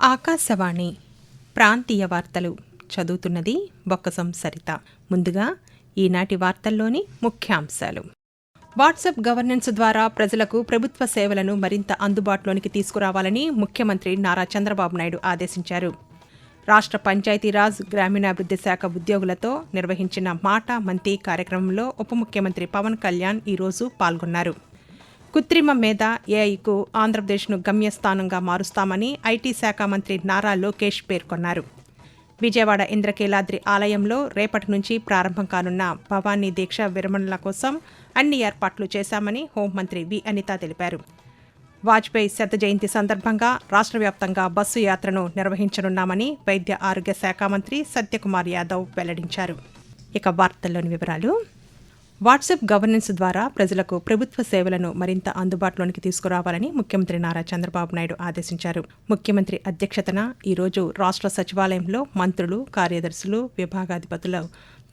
ఆకాశవాణి ప్రాంతీయ వార్తలు చదువుతున్నది బొక్కసం సరిత. ముందుగా ఈనాటి వార్తల్లోని ముఖ్యాంశాలు. వాట్సాప్ గవర్నెన్స్ ద్వారా ప్రజలకు ప్రభుత్వ సేవలను మరింత అందుబాటులోనికి తీసుకురావాలని ముఖ్యమంత్రి నారా చంద్రబాబు నాయుడు ఆదేశించారు. రాష్ట్ర పంచాయతీరాజ్ గ్రామీణాభివృద్ధి శాఖ ఉద్యోగులతో నిర్వహించిన మాట మంతి కార్యక్రమంలో ఉప ముఖ్యమంత్రి పవన్ కళ్యాణ్ ఈరోజు పాల్గొన్నారు. కృత్రిమ మేధ ఏఐకు ఆంధ్రప్రదేశ్ను గమ్యస్థానంగా మారుస్తామని ఐటీ శాఖ మంత్రి నారా లోకేష్ పేర్కొన్నారు. విజయవాడ ఇంద్రకీలాద్రి ఆలయంలో రేపటి నుంచి ప్రారంభం కానున్న భవానీ దీక్ష విరమణల కోసం అన్ని ఏర్పాట్లు చేశామని హోంమంత్రి వి అనిత తెలిపారు. వాజ్పేయి శత జయంతి సందర్భంగా రాష్ట్ర వ్యాప్తంగా బస్సు యాత్రను నిర్వహించనున్నామని వైద్య ఆరోగ్య శాఖ మంత్రి సత్యకుమార్ యాదవ్ వెల్లడించారు. ఇక వార్తల్లోని వివరాలు. వాట్సాప్ గవర్నెన్స్ ద్వారా ప్రజలకు ప్రభుత్వ సేవలను మరింత అందుబాటులోనికి తీసుకురావాలని ముఖ్యమంత్రి నారా చంద్రబాబు నాయుడు ఆదేశించారు. ముఖ్యమంత్రి అధ్యక్షతన ఈరోజు రాష్ట్ర సచివాలయంలో మంత్రులు కార్యదర్శులు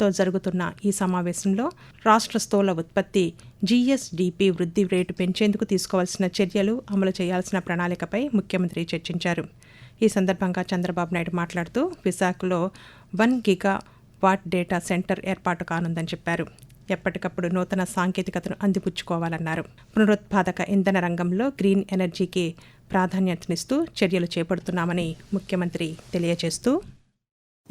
తో జరుగుతున్న ఈ సమావేశంలో రాష్ట్ర స్థూల ఉత్పత్తి జీఎస్డీపీ వృద్ధి రేటు పెంచేందుకు తీసుకోవాల్సిన చర్యలు అమలు చేయాల్సిన ప్రణాళికపై ముఖ్యమంత్రి చర్చించారు. ఈ సందర్భంగా చంద్రబాబు నాయుడు మాట్లాడుతూ విశాఖలో one gigawatt data centre ఏర్పాటు కానుందని చెప్పారు. ఎప్పటికప్పుడు నూతన సాంకేతికతను అందిపుచ్చుకోవాలన్నారు. పునరుత్పాదక ఇంధన రంగంలో గ్రీన్ ఎనర్జీకి ప్రాధాన్యతనిస్తూ చర్యలు చేపడుతున్నామని ముఖ్యమంత్రి తెలియజేస్తూ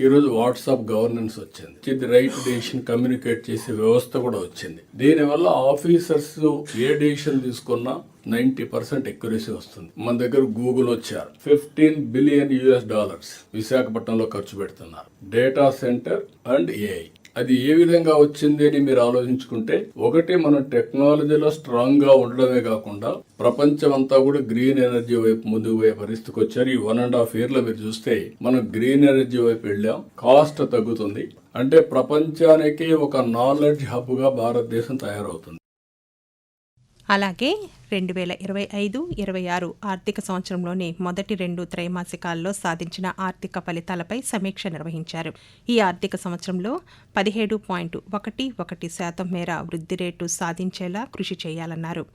ఈరోజు వాట్సాప్ గవర్నెన్స్ వచ్చింది. ఇది రైట్ డెసిషన్ కమ్యూనికేట్ చేసే వ్యవస్థ కూడా వచ్చింది. దీనివల్ల ఆఫీసర్స్ ఏ డెసిషన్ తీసుకున్నా నైన్టీ పర్సెంట్ ఎక్యురసీ వస్తుంది. మన దగ్గర గూగుల్ వచ్చారు. ఫిఫ్టీన్ బిలియన్ యుఎస్ డాలర్స్ విశాఖపట్నంలో ఖర్చు పెడుతున్నారు. డేటా సెంటర్ అండ్ ఏఐ అది ఏ విధంగా వచ్చింది అని మీరు ఆలోచించుకుంటే ఒకటి మనం టెక్నాలజీలో స్ట్రాంగ్గా ఉండడమే కాకుండా ప్రపంచం అంతా కూడా గ్రీన్ ఎనర్జీ వైపు ముందుకు పోయే పరిస్థితికి వచ్చారు. ఈ వన్ అండ్ హాఫ్ ఇయర్లో మీరు చూస్తే మనం గ్రీన్ ఎనర్జీ వైపు వెళ్ళాం. కాస్ట్ తగ్గుతుంది. అంటే ప్రపంచానికి ఒక నాలెడ్జ్ హబ్గా భారతదేశం తయారవుతుంది. అలాగే రెండు వేల ఇరవై ఐదు ఇరవై ఆరు ఆర్థిక సంవత్సరంలోని మొదటి రెండు త్రైమాసికాల్లో సాధించిన ఆర్థిక ఫలితాలపై సమీక్ష నిర్వహించారు. ఈ ఆర్థిక సంవత్సరంలో పదిహేడు పాయింట్ ఒకటి ఒకటి శాతం మేర వృద్ధి రేటు సాధించేలా కృషి చేయాలన్నారు.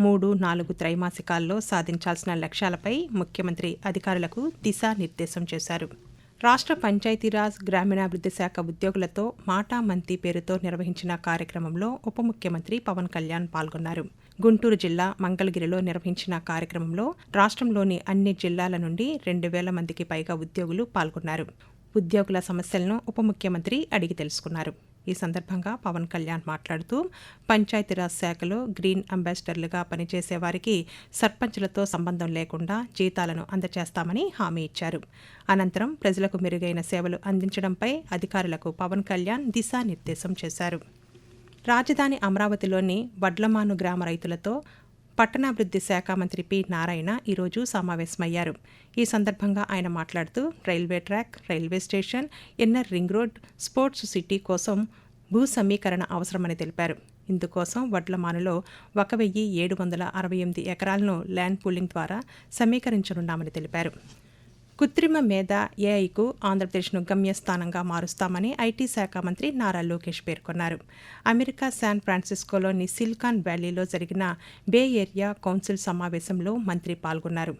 మూడు నాలుగు త్రైమాసికాల్లో సాధించాల్సిన లక్ష్యాలపై ముఖ్యమంత్రి అధికారులకు దిశానిర్దేశం చేశారు. రాష్ట్ర పంచాయతీరాజ్ గ్రామీణాభివృద్ధి శాఖ ఉద్యోగులతో మాటామంతి పేరుతో నిర్వహించిన కార్యక్రమంలో ఉప ముఖ్యమంత్రి పవన్ కళ్యాణ్ పాల్గొన్నారు. గుంటూరు జిల్లా మంగళగిరిలో నిర్వహించిన కార్యక్రమంలో రాష్ట్రంలోని అన్ని జిల్లాల నుండి రెండు వేల మందికి పైగా ఉద్యోగులు పాల్గొన్నారు. ఉద్యోగుల సమస్యలను ఉప ముఖ్యమంత్రి అడిగి తెలుసుకున్నారు. ఈ సందర్భంగా పవన్ కళ్యాణ్ మాట్లాడుతూ పంచాయతీరాజ్ శాఖలో గ్రీన్ అంబాసిడర్లుగా పనిచేసే వారికి సర్పంచ్లతో సంబంధం లేకుండా జీతాలను అందజేస్తామని హామీ ఇచ్చారు. అనంతరం ప్రజలకు మెరుగైన సేవలు అందించడంపై అధికారులకు పవన్ కళ్యాణ్ దిశానిర్దేశం చేశారు. రాజధాని అమరావతిలోని వడ్లమాను గ్రామ రైతులతో పట్టణాభివృద్ధి శాఖ మంత్రి పి నారాయణ ఈరోజు సమావేశమయ్యారు. ఈ సందర్భంగా ఆయన మాట్లాడుతూ railway track railway station inner ring road sports city కోసం భూ సమీకరణ అవసరమని తెలిపారు. ఇందుకోసం వడ్లమానులో ఒక వెయ్యి ఏడు వందల అరవై ఎనిమిది ఎకరాలను ల్యాండ్ పూలింగ్ ద్వారా సమీకరించనున్నామని తెలిపారు. కృత్రిమ మేధ ఏఐకు ఆంధ్రప్రదేశ్ను గమ్యస్థానంగా మారుస్తామని ఐటీ శాఖ మంత్రి నారా లోకేష్ పేర్కొన్నారు. అమెరికా శాన్ ఫ్రాన్సిస్కోలోని సిలికాన్ వ్యాలీలో జరిగిన బే ఏరియా కౌన్సిల్ సమావేశంలో మంత్రి పాల్గొన్నారు.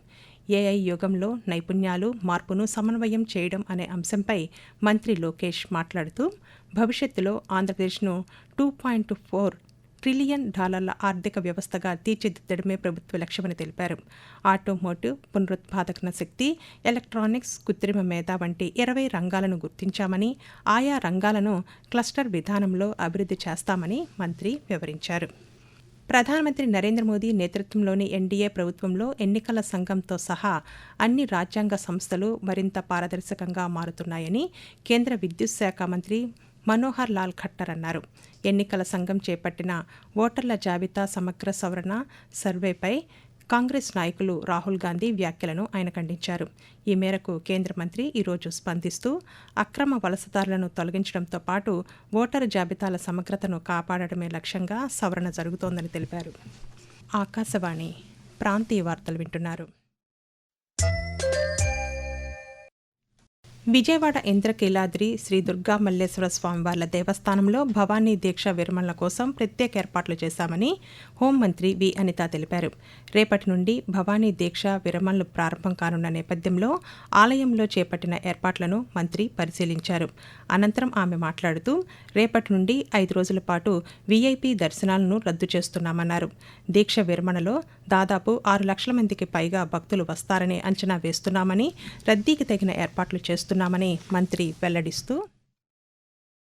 ఏఐ యుగంలో నైపుణ్యాలు మార్పును సమన్వయం చేయడం అనే అంశంపై మంత్రి లోకేష్ మాట్లాడుతూ భవిష్యత్తులో ఆంధ్రప్రదేశ్ను టూ పాయింట్ ఫోర్ ట్రిలియన్ డాలర్ల ఆర్థిక వ్యవస్థగా తీర్చిదిద్దడమే ప్రభుత్వ లక్ష్యమని తెలిపారు. ఆటోమోటివ్ పునరుత్పాదకన శక్తి ఎలక్ట్రానిక్స్ కృత్రిమ మేధ వంటి ఇరవై రంగాలను గుర్తించామని ఆయా రంగాలను క్లస్టర్ విధానంలో అభివృద్ధి చేస్తామని మంత్రి వివరించారు. ప్రధానమంత్రి నరేంద్ర మోదీ నేతృత్వంలోని ఎన్డీఏ ప్రభుత్వంలో ఎన్నికల సంఘంతో సహా అన్ని రాజ్యాంగ సంస్థలు మరింత పారదర్శకంగా మారుతున్నాయని కేంద్ర విద్యుత్ శాఖ మంత్రి మనోహర్ లాల్ ఖట్టర్ అన్నారు. ఎన్నికల సంఘం చేపట్టిన ఓటర్ల జాబితా సమగ్ర సవరణ సర్వేపై కాంగ్రెస్ నాయకులు రాహుల్ గాంధీ వ్యాఖ్యలను ఆయన ఖండించారు. ఈ మేరకు కేంద్ర మంత్రి ఈరోజు స్పందిస్తూ అక్రమ వలసదారులను తొలగించడంతో పాటు ఓటరు జాబితాల సమగ్రతను కాపాడడమే లక్ష్యంగా సవరణ జరుగుతోందని తెలిపారు. ఆకాశవాణి ప్రాంతీయ వార్తలు వింటున్నారు. విజయవాడ ఇంద్రకీలాద్రి శ్రీ దుర్గా మల్లేశ్వర స్వామివార్ల దేవస్థానంలో భవానీ దీక్ష విరమణల కోసం ప్రత్యేక ఏర్పాట్లు చేశామని హోంమంత్రి వి అనిత తెలిపారు. రేపటి నుండి భవానీ దీక్ష విరమణలు ప్రారంభం కానున్న నేపథ్యంలో ఆలయంలో చేపట్టిన ఏర్పాట్లను మంత్రి పరిశీలించారు. అనంతరం ఆమె మాట్లాడుతూ రేపటి నుండి ఐదు రోజుల పాటు వీఐపీ దర్శనాలను రద్దు చేస్తున్నామన్నారు. దీక్ష విరమణలో దాదాపు ఆరు లక్షల మందికి పైగా భక్తులు వస్తారని అంచనా వేస్తున్నామని రద్దీకి తగిన ఏర్పాట్లు చేస్తున్నారు చేస్తున్నామని మంత్రి వెల్లడిస్తూ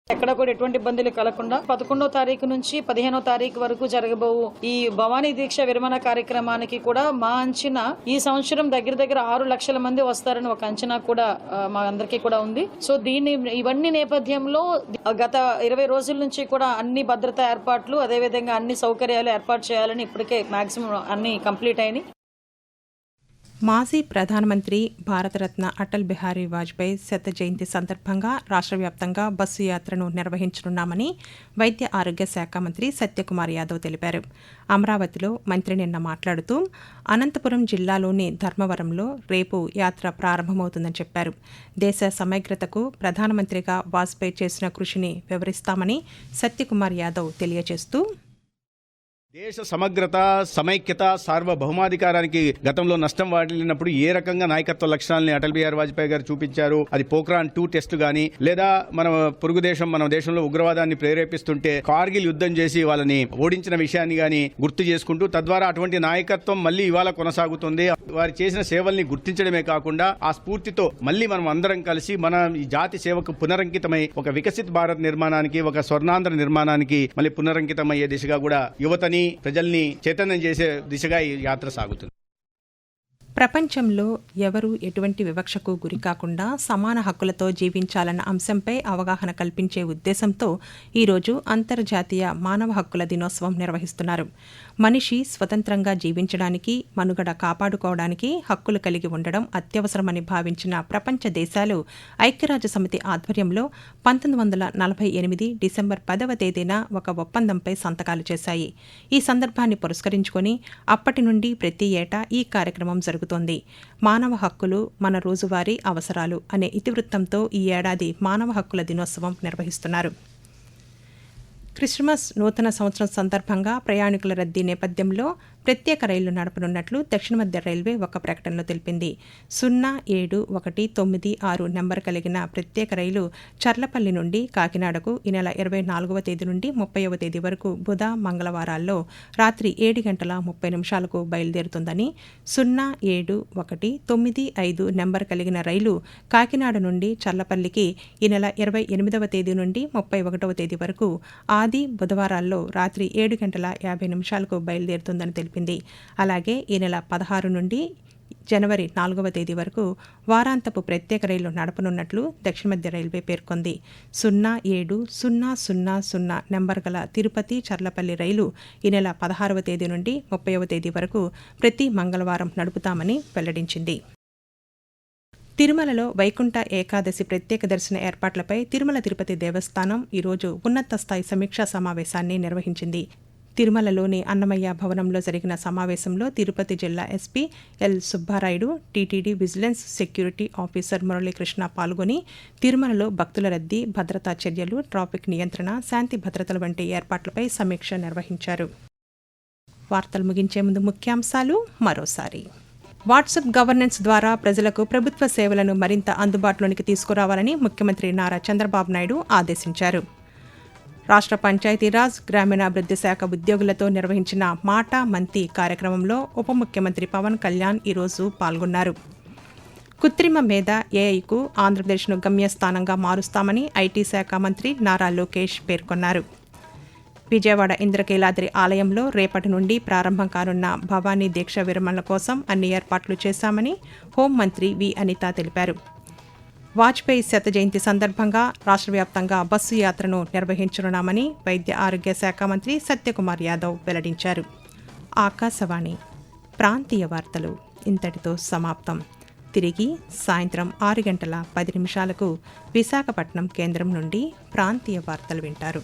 ఎక్కడ కూడా ఎటువంటి ఇబ్బందులు కలగకుండా పదకొండో తారీఖు నుంచి పదిహేనో తారీఖు వరకు జరగబోవు ఈ భవానీ దీక్ష విరమణ కార్యక్రమానికి కూడా మా అంచనా ఈ సంవత్సరం దగ్గర దగ్గర ఆరు లక్షల మంది వస్తారని ఒక అంచనా కూడా మా అందరికీ కూడా ఉంది. సో దీన్ని ఇవన్నీ నేపథ్యంలో గత ఇరవై రోజుల నుంచి కూడా అన్ని భద్రతా ఏర్పాట్లు అదేవిధంగా అన్ని సౌకర్యాలు ఏర్పాటు చేయాలని ఇప్పటికే మాక్సిమం అన్ని కంప్లీట్ అయినాయి. మాజీ ప్రధానమంత్రి భారతరత్న అటల్ బిహారీ వాజ్పేయి శత జయంతి సందర్భంగా రాష్ట్ర వ్యాప్తంగా బస్సు యాత్రను నిర్వహించనున్నామని వైద్య ఆరోగ్య శాఖ మంత్రి సత్యకుమార్ యాదవ్ తెలిపారు. అమరావతిలో మంత్రి నిన్న మాట్లాడుతూ అనంతపురం జిల్లాలోని ధర్మవరంలో రేపు యాత్ర ప్రారంభమవుతుందని చెప్పారు. దేశ సమగ్రతకు ప్రధానమంత్రిగా వాజ్పేయి చేసిన కృషిని వివరిస్తామని సత్యకుమార్ యాదవ్ తెలియజేస్తూ దేశ సమగ్రత సమైక్యత సార్వభౌమాధికారానికి గతంలో నష్టం వాటిల్లినప్పుడు ఏ రకంగా నాయకత్వ లక్షణాలని అటల్ బిహారీ వాజ్పేయి గారు చూపించారు? అది పోఖ్రాన్ టూ టెస్ట్ గాని లేదా మన పొరుగు దేశం మన దేశంలో ఉగ్రవాదాన్ని ప్రేరేపిస్తుంటే కార్గిల్ యుద్ధం చేసి వాళ్ళని ఓడించిన విషయాన్ని గాని గుర్తు చేసుకుంటూ తద్వారా అటువంటి నాయకత్వం మళ్ళీ ఇవాళ కొనసాగుతుంది. వారు చేసిన సేవల్ని గుర్తించడమే కాకుండా ఆ స్ఫూర్తితో మళ్ళీ మనం అందరం కలిసి మన ఈ జాతి సేవకు పునరంకితమై ఒక వికసిత్ భారత్ నిర్మాణానికి ఒక స్వర్ణాంధ్ర నిర్మాణానికి మళ్ళీ పునరంకితమయ్యే దిశగా కూడా యువతని ప్రజల్ని చైతన్యం చేసే దిశగా ఈ యాత్ర సాగుతుంది. ప్రపంచంలో ఎవరు ఎటువంటి వివక్షకు గురి కాకుండా సమాన హక్కులతో జీవించాలన్న అంశంపై అవగాహన కల్పించే ఉద్దేశంతో ఈరోజు అంతర్జాతీయ మానవ హక్కుల దినోత్సవం నిర్వహిస్తున్నారు. మనిషి స్వతంత్రంగా జీవించడానికి మనుగడ కాపాడుకోవడానికి హక్కులు కలిగి ఉండడం అత్యవసరమని భావించిన ప్రపంచ దేశాలు ఐక్యరాజ్య సమితి ఆధ్వర్యంలో పంతొమ్మిది వందల నలభై ఎనిమిది డిసెంబర్ పదవ తేదీన ఒక ఒప్పందంపై సంతకాలు చేశాయి. ఈ సందర్భాన్ని పురస్కరించుకొని అప్పటి నుండి ప్రతి ఏటా ఈ కార్యక్రమం జరుగుతుంది మానవ హక్కులు మన రోజువారీ అవసరాలు అనే ఇతివృత్తంతో ఈ ఏడాది మానవ హక్కుల దినోత్సవం నిర్వహిస్తున్నారు. క్రిస్మస్ నూతన సంవత్సరం సందర్భంగా ప్రయాణికుల రద్దీ నేపథ్యంలో ప్రత్యేక రైళ్ళు నడపనున్నట్లు దక్షిణ మధ్య రైల్వే ఒక ప్రకటనలో తెలిపింది. సున్నా ఏడు ఒకటి తొమ్మిది ఆరు నెంబర్ కలిగిన ప్రత్యేక రైలు చర్లపల్లి నుండి కాకినాడకు ఈ నెల ఇరవై నాలుగవ తేదీ నుండి ముప్పైవ తేదీ వరకు బుధ మంగళవారాల్లో రాత్రి ఏడు గంటల ముప్పై నిమిషాలకు బయలుదేరుతుందని సున్నా ఏడు ఒకటి తొమ్మిది ఐదు నెంబర్ కలిగిన రైలు కాకినాడ నుండి చర్లపల్లికి ఈ నెల ఇరవై ఎనిమిదవ తేదీ నుండి ముప్పై ఒకటవ తేదీ వరకు ఆది బుధవారాల్లో రాత్రి ఏడు గంటల యాభై నిమిషాలకు బయలుదేరుతుందని తెలిపింది. అలాగే ఈ నెల పదహారు నుండి జనవరి నాలుగవ తేదీ వరకు వారాంతపు ప్రత్యేక రైలు నడపనున్నట్లు దక్షిణ మధ్య రైల్వే పేర్కొంది. సున్నా ఏడు సున్నా సున్నా సున్నా నెంబర్ గల తిరుపతి చర్లపల్లి రైలు ఈ నెల పదహారవ తేదీ నుండి ముప్పైవ తేదీ వరకు ప్రతి మంగళవారం నడుపుతామని వెల్లడించింది. తిరుమలలో వైకుంఠ ఏకాదశి ప్రత్యేక దర్శన ఏర్పాట్లపై తిరుమల తిరుపతి దేవస్థానం ఈరోజు ఉన్నత స్థాయి సమీక్షా సమావేశాన్ని నిర్వహించింది. తిరుమలలోని అన్నమయ్య భవనంలో జరిగిన సమావేశంలో తిరుపతి జిల్లా SP L Subbarayudu TTD vigilance security officer Muralikrishna పాల్గొని తిరుమలలో భక్తుల రద్దీ భద్రతా చర్యలు ట్రాఫిక్ నియంత్రణ శాంతి భద్రతల వంటి ఏర్పాట్లపై సమీక్ష నిర్వహించారు. వార్తలు ముగించే ముందు ముఖ్యాంశాలు మరోసారి. వాట్సాప్ గవర్నెన్స్ ద్వారా ప్రజలకు ప్రభుత్వ సేవలను మరింత అందుబాటులోనికి తీసుకురావాలని ముఖ్యమంత్రి నారా చంద్రబాబు నాయుడు ఆదేశించారు. రాష్ట్ర పంచాయతీరాజ్ గ్రామీణాభివృద్ధి శాఖ ఉద్యోగులతో నిర్వహించిన మాట మంతి కార్యక్రమంలో ఉప ముఖ్యమంత్రి పవన్ కళ్యాణ్ ఈరోజు పాల్గొన్నారు. కృత్రిమ మేధ ఏఐకు ఆంధ్రప్రదేశ్ను గమ్యస్థానంగా మారుస్తామని ఐటీ శాఖ మంత్రి నారా లోకేష్ పేర్కొన్నారు. విజయవాడ ఇంద్రకీలాద్రి ఆలయంలో రేపటి నుండి ప్రారంభం కానున్న భవానీ దీక్ష విరమణల కోసం అన్ని ఏర్పాట్లు చేశామని హోంమంత్రి వి అనిత తెలిపారు. వాజ్పేయి శత జయంతి సందర్భంగా రాష్ట్ర వ్యాప్తంగా బస్సు యాత్రను నిర్వహించనున్నామని వైద్య ఆరోగ్య శాఖ మంత్రి సత్యకుమార్ యాదవ్ వెల్లడించారు. ఆకాశవాణి ప్రాంతీయ వార్తలు ఇంతటితో సమాప్తం. తిరిగి సాయంత్రం ఆరు గంటల పది నిమిషాలకు విశాఖపట్నం కేంద్రం నుండి ప్రాంతీయ వార్తలు వింటారు.